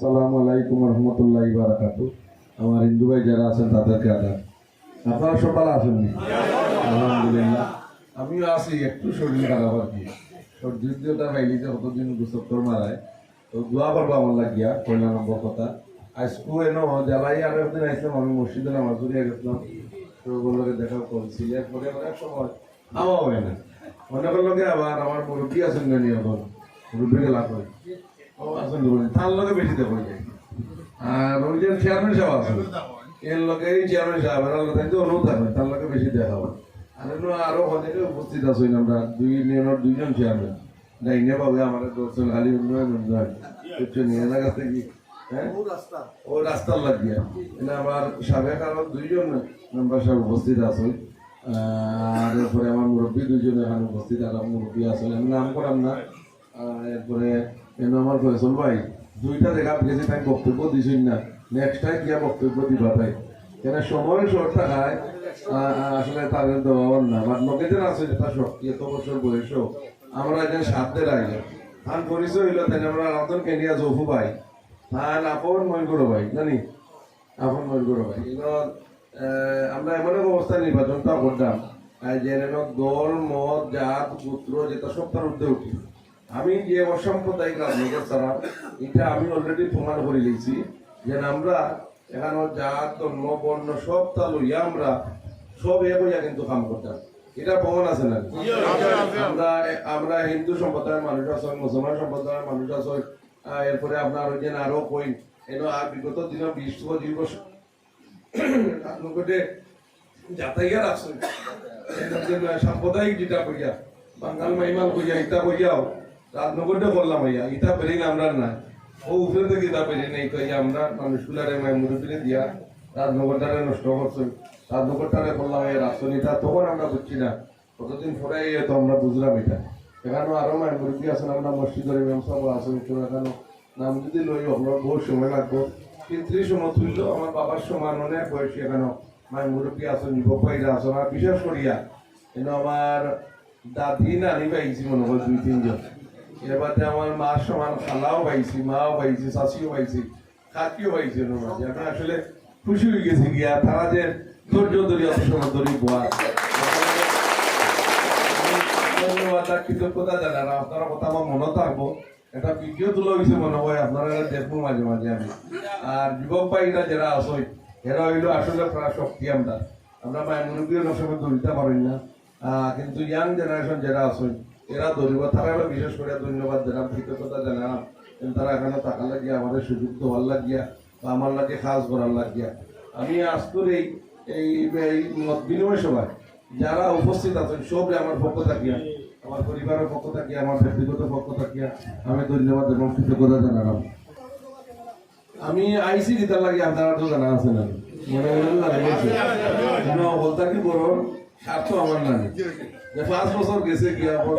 সালাম আলাইকুম রহমতুল্লাহ বারাকাতু। আমার হিন্দু ভাই যারা আছেন, তাদেরকে আদাব। আপনারা সকাল আসেননি? আলহামদুলিল্লাহ। আমিও আছি, একটু শরীর খারাপ আর কি। যুদ্ধটা বাইলিতে কতদিন গুসত্তর মারায়। তো দোয়া করব আমার লাগিয়া, পয়লা নম্বর কথা। আজকু এনো জ্বালাই আর একদিন আইসলাম, আমি মসজিদে নামাজ পড়িয়া গেছিলাম তো ওগুলোকে দেখা করছি। এরপরে অনেক সময় আওয়া হয় না। অনেকের লগে আবার আমার মুরব্বী আছেন না নিয়ে এখন? মুরব্বী গেলা করে তার বেশি আর ওই যে চেয়ারম্যান সাহেব আছেন এর লগে এই চেয়ারম্যান সাহেব এর লগে তো অনুরোধ থাকবে তার লগে বেশি দেখা আর এমনি আরও অনেকে উপস্থিত আছেন আমরা দুই ইউনিয়নের দুইজন চেয়ারম্যান ডাইনে পাবে আমার দর্শন খালি উন্নয়ন উন্নয়ন উচ্চ নিয়ে থেকে হ্যাঁ? ও রাস্তার লাগিয়া। এনে আমার সাবেক আরও দুইজন মেম্বার সাহেব উপস্থিত আছেন। আর এরপরে আমার মুরব্বী দুইজন এখানে উপস্থিত আর মুরব্বী আছেন। আমি নাম করাম না। আর এরপরে এনে আমার ফয়সল ভাই? দুইটা দেখা গেছে তাই বক্তব্য দিছেন না। নেক্সট টাইম গিয়া বক্তব্য দিবা তাই। কেন সময় শর্ট থাকায় আসলে তাদের দেওয়ার না। বাট লোকেদের আছে যেটা শক্তি, এত বছর বয়সও। আমরা এখানে সাধ্যের আগে। তার পরিচয় হইল তাই আমরা রতন কেনিয়া জফু ভাই। তার আপন করো ভাই, জানি? আপন মন করো ভাই এগুলো আমরা এমন এক অবস্থায় নির্বাচনটা করতাম। যে দল, মত, জাত পুত্র যেটা সব তার উঠতে উঠি। আমি যে অসাম্প্রদায়িক রাজনীতি ছাড়া এটা আমি অলরেডি প্রমাণ করে লিখছি যে আমরা এখানে জাত, ধর্ম, বর্ণ সব তা আমরা সব এক হইয়া কিন্তু কাম করতাম। এটা প্রমাণ আছে না? আমরা আমরা হিন্দু সম্প্রদায়ের মানুষ আছে, মুসলমান সম্প্রদায়ের মানুষ আছে এরপরে আপনার ওই যে আরও কই এনো আর বিগত দিনে বিশ পঁচিশ বছর আপনাকে যাতায়াত আছে। সাম্প্রদায়িক যেটা কইয়া, বাঙাল মাইমাল কইয়া ইটা কইয়াও রাজনগরটা করলাম হইয়া ইটা পেরি আমরা না। ও উপরে থেকে ইটা পেরি নাই কইয়া আমরা মানুষগুলারে মাই মুরব্বীরে দিয়া রাজনগরটারে নষ্ট করছেন রাজনগরটারে করলাম এই রাজনীতিটা তখন আমরা বুঝছি না। কতদিন পরে তো আমরা বুঝলাম এটা এখানেও আরও মাই মুরব্বী আছেন, আমরা মসজিদের ইমাম সাহেব আছেন কেউ এখানে নাম যদি লই আপনার বহু সময় লাগবো। কিন্তু সময় তুলল আমার বাবার সমান অনেক বয়সী এখানে মাই মুরব্বী আছেন, যুবক ভাইরা আছেন। আর বিশেষ করিয়া কিন্তু আমার দাদি, নানি পাইছি মনে হয় দুই, তিনজন। এবারে আমার মা সমান খালাও পাইছি, মাও পাইছি শাশিও পাইছি কাকিও পাইছি মাঝে আসলে খুশি হয়ে গেছি গিয়া, তারা যে ধৈর্য ধরি অত সময় ধরি বোয়া। কথা আমার মনে থাকব। মনে হয় মাঝে মাঝে আমি। আর যারা আসলে আমরা মায়ের পারি না। কিন্তু ইয়াং জেনারেশন যারা আসই এরা ধরিব তারা বিশেষ করে ধন্যবাদ জানাম, কৃতজ্ঞতা কিন্তু তারা এখানে টাকা লাগিয়া, আমাদের সুযোগ দেওয়ার লাগিয়া বা আমার লাগে খাস করার লাগিয়া। আমি আজ করে এই মত বিনিময় সভায় যারা উপস্থিত আছেন সবরে আমার পক্ষ থাকিয়া, আমার পরিবারের পক্ষ থাকিয়া, আমার ব্যক্তিগত পক্ষ থাকিয়া, আমি ধন্যবাদ এবং কৃতজ্ঞতা জানালাম। আমি আইসি গীতার লাগে, আপনারা তো জানা আছে না। মনে মনে বলতা কি বড় স্বার্থ আমার নাই। যে পাঁচ বছর গেছে কি এখন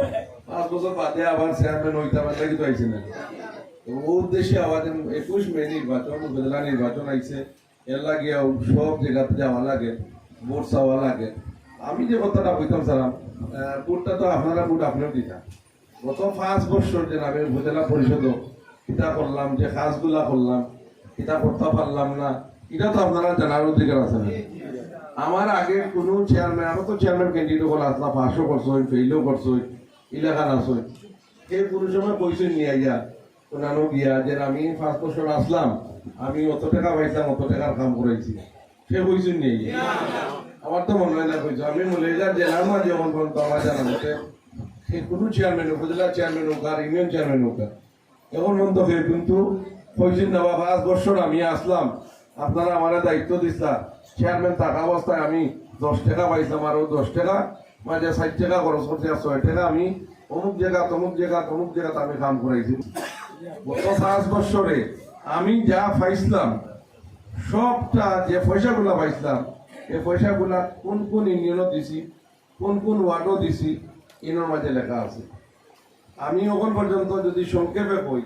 পাঁচ বছর বাদে আবার চেয়ারম্যান হইতে আমার লাগি তো আইসি না। ও উদ্দেশ্যে আবার একুশ মে নির্বাচন, উপজেলা নির্বাচন আইছে। এর লাগিয়া সব জায়গাতে যাওয়া লাগে, ভোট চাওয়া লাগে। আমি যে কথাটা বলতাম সালাম ভোটটা তো আপনারা ভোট আপনিও দিতা। গত পাঁচ বছর যে আমি উপজেলা পরিষদ কিতা করলাম, যে কাজগুলা করলাম কিতা করতে পারলাম না, এটা তো আপনারা জানার অধিকার আছে না। আমার আগে কোনো চেয়ারম্যান আমার তো চেয়ারম্যান ক্যান্ডিডেট হল আসলাম পাঁচশো করছই ফেইলও করছই ইলাকান আসই সেই কোনো সময় পয়সা নিয়ে আইয়া ওনানো গিয়া, যে আমি পাঁচ বছর আসলাম, আমি অত টাকা পাইতাম, অত টাকার কাম করাইছি। সে পয়সা নিয়ে গিয়া আমার তো মনে হয় না কইছো আমি মলেজার জেলার মাঝে যখন পর্যন্ত আমার জানা মতে, সে কোনো চেয়ারম্যান উপজেলা চেয়ারম্যান হোক, আর ইউনিয়ন চেয়ারম্যান হোক, এখন পর্যন্ত কিন্তু কইছেন না বা পাঁচ বছর আমি আসলাম। আপনারা আমার দায়িত্ব দিচ্ছা চেয়ারম্যান থাকা অবস্থায় আমি দশ টাকা পাইছিলাম আরও দশ টাকা। মাঝে ষাট টাকা খরচ করছি, আর ছয় টাকা আমি অমুক জায়গা, তমুক জায়গা, তমুক জায়গাতে আমি কাম করাইছি। গত পাঁচ বছরে আমি যা পাইছিলাম, সবটা যে পয়সাগুলা পাইছিলাম, এই পয়সাগুলা কোন কোন ইউনিয়নও দিছি, কোন কোন ওয়ার্ডও দিছি ইনোর মাঝে লেখা আছে। আমি এখন পর্যন্ত যদি সংক্ষেপে কই,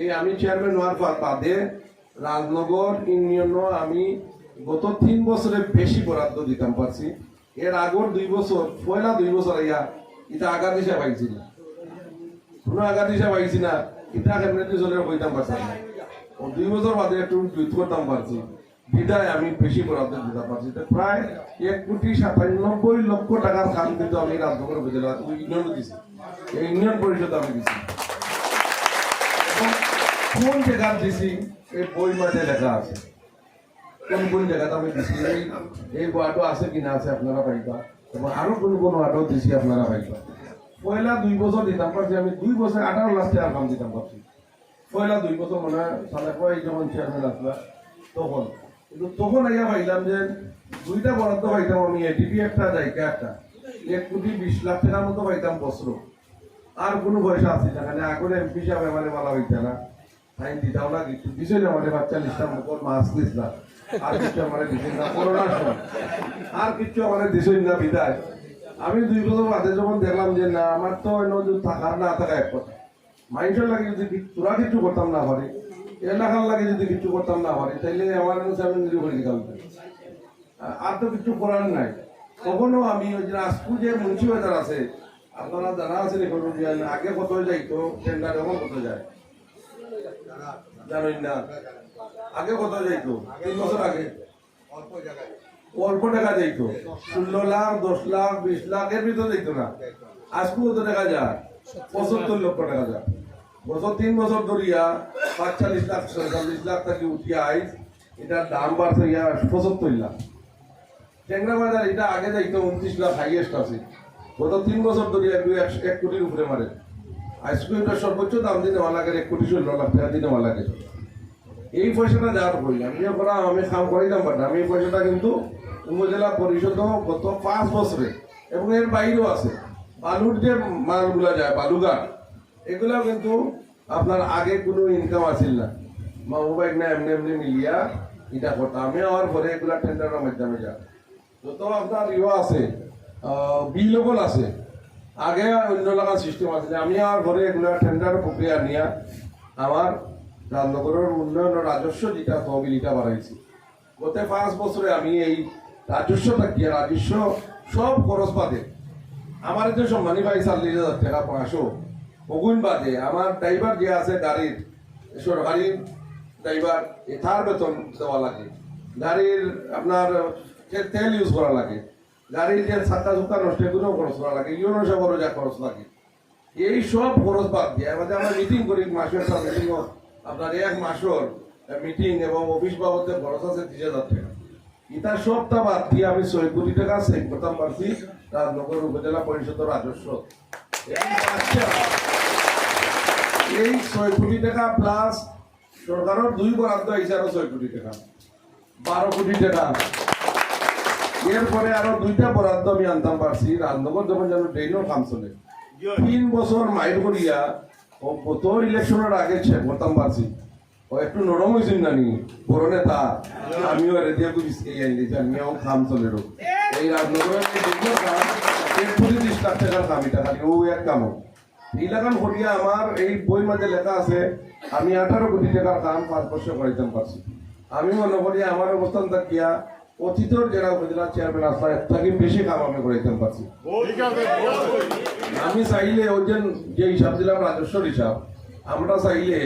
এই আমি চেয়ারম্যান হওয়ার পর বাদে রাজনগর ইউনিয়নও আমি গত তিন বছরে বেশি বরাদ্দ দিতাম পারছি। এর আগর দুই বছর, পয়লা দুই বছর ইয়া এটা আগার দিশা পাইছি না। কোনো আগার দিশা পাইছি না এটা কেমনে চলে কইতাম পারছি দুই বছর বাদে একটু জুত করতাম পারছি। বিদায় আমি বেশি বরাদ্দ দিতে পারছি। প্রায় এক কোটি সাতানব্বই লক্ষ টাকার খাম কিন্তু আমি রাজনগর উপজেলা ইউনিয়ন দিছি। এই ইউনিয়ন পরিষদ আমি দিছি। কোন জায়গা দিছি, এই বই মাঝে লেখা আছে। কোন কোন জায়গাতে আমি দিছি, এই এই আছে কিনা আছে আপনারা পাইবা এবং আরও কোন কোন ওয়ার্ডও দিছি আপনারা পাইবা পয়লা দুই বছর দিতাম পারছি আমি দুই বছর আঠারো লাখ টাকার কাম দিতাম পারছি পয়লা দুই বছর মনে সালে কয় যখন চেয়ারম্যান আসলা তখন। কিন্তু তখন আইয়া পাইলাম যে দুইটা বরাদ্দ পাইতাম আমি এটিপি একটা জায়গা একটা। এক কোটি বিশ লাখ টাকার মতো পাইতাম বছর আর কোনো পয়সা আছে না মানে আগুন এমপি সাহেব এমারে মালা হইতে না। আইন দিতাম না, দিছে না আমাদের বাচ্চা মুখর মাছ দিছিলাম আর কিছু আমার দিছে না বিদায়। আমি দুই বছর বাদে যখন দেখলাম যে না, আমার তো যে থাকার না থাকা এক কথা। মাইন্ডের লাগে যদি তোরা কিছু করতাম না পারি, এলাকার লাগে যদি কিছু করতাম না পারি, তাইলে আমার কাছে আমি নিজে করে দিতাম আর তো কিছু করার নাই। কখনো আমি ওই যে আজকু যে মুন্সিপাল আছে, আপনারা জানা আছে নি কোনো যে আগে কত যাইতো টেন্ডার এখন কত যায়? জানেন না? আগে কত যাইতো? তিন বছর আগে। অল্প টাকা যাইতো। ষোলো লাখ, দশ লাখ, বিশ লাখ, এর ভিতরে যাইতো না। আজকে কত টাকা যায়? পঁচাত্তর লক্ষ টাকা যায়। বছর, তিন বছর ধরিয়া পাঁচচল্লিশ লাখ, ছয়চল্লিশ লাখ থেকে উঠিয়া আইস এটার দাম বাড়ছে ইয়া পঁচাত্তর লাখ। ট্যাংরা বাজার, এটা আগে যাইতো উনত্রিশ লাখ হাইয়েস্ট আছে। গত তিন বছর ধরে দুই একশো- এক কোটির উপরে মারে। আইসক্রিমটা সর্বোচ্চ দাম দিতে ভালো লাগে, এক কোটি ষোলো লাখ টাকা দিতে ভালো লাগে। এই পয়সাটা যাওয়ার প্রয়োজন আমি করা আমি কাম করিলাম বাট আমি পয়সাটা কিন্তু উপজেলা পরিষদ গত পাঁচ বছরে এবং এর বাইরেও আছে। বালুর যে মালগুলা যায়, বালুঘাট এগুলা কিন্তু আপনার আগে কোনো ইনকাম আসিল না। মা মোবাইল না এমনি এমনি মিলিয়া এটা করতাম। আমি আমার পরে এগুলা টেন্ডারের মাধ্যমে যা যত আপনার ইয়ে আছে বিলবল আছে, আগে অন্য লাগার সিস্টেম আছে আমি আমার ঘরে এগুলা টেন্ডার প্রক্রিয়া নিয়া আমার রাজনগরের উন্নয়ন রাজস্ব যেটা তহবিল এটা বাড়াইছি গত পাঁচ বছরে আমি এই রাজস্বটা কি, রাজস্ব সব খরচ বাদে। আমার যে সম্মানী ভাই চাল্লিশ হাজার টাকা পাঁচশো অগুন বাদে। আমার ড্রাইভার যে আছে গাড়ির, সরকারি ড্রাইভার তার বেতন দেওয়া লাগে। গাড়ির আপনার তেল ইউজ করা লাগে। গাড়ির যে ছাতা জুতা নষ্ট এগুলো খরচ করা লাগে। ইউনো সবরও যা খরচ লাগে। এই সব খরচ বাদ দিয়ে আমাদের আমরা মিটিং করি মাসের মিটিং আপনার এক মাসের মিটিং এবং অফিস বাবদে খরচ আছে তিরিশ হাজার এটা সবটা বাদ দিয়ে আমি ছয় কোটি টাকা সেভ করতাম পারছি, রাজনগর উপজেলা পরিষদের রাজস্ব। এই ছয় কোটি টাকা প্লাস সরকারের দুই বরাদ্দ আইছে আরও ছয় কোটি টাকা। বারো কোটি টাকা। এরপরে আরও দুইটা বরাদ্দ আমি আনতাম পারছি, রাজনগর যখন যেন ট্রেনও কাম চলে তিন বছর মাইল করিয়া ও কত ইলেকশনের আগে চেক করতাম পারছি ও একটু নরম হয়েছিল না নি বড় নেতা। আমিও রেডিও করে বিস্কে আনি দিয়েছি, আমিও কাম চলে রো এই রাজনগরের ত্রিশ লাখ টাকার কাম এটা, খালি ও এক কাম এইলাকান করিয়া আমার এই বই মাঝে লেখা আছে, আমি আঠারো কোটি টাকার কাম পাঁচ বছর করাইতাম পারছি আমি মনে করি আমার অবস্থান থাকিয়া অতীতর যারা উপজেলা চেয়ারম্যান আসলে এর থেকে বেশি কাম আমি করাইতাম পারছি আমি চাইলে ওজন যে হিসাব দিলাম রাজস্বর হিসাব, আমরা চাইলে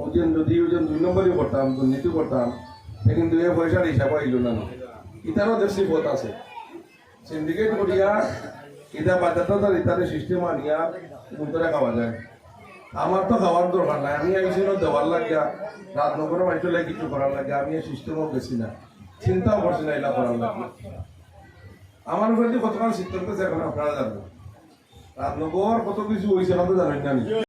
ওজন যদি ওজন দুই নম্বরই করতাম, দুর্নীতি করতাম কিন্তু এই পয়সার হিসাব আইল না। ইতারও দেশি পথ আছে। সিন্ডিকেট করিয়া ইটা বাজারটার ইতারে সিস্টেম আনিয়া মুন্তরে খাওয়া যায়। আমার তো খাওয়ার দরকার নাই। আমি আইছিল দেওয়ার লাগিয়া, রাজনগরের মানুষের লাগে কিছু করার লাগে আমি এই সিস্টেমও গেছি না। চিন্তাও করছি না এলা করার লাগে আমার উপরে যে কতক্ষণ সিদ্ধান্ত এখন আপনারা জানবেন। রাজনগর কত কিছু হয়েছে আপনি জানেন না নি?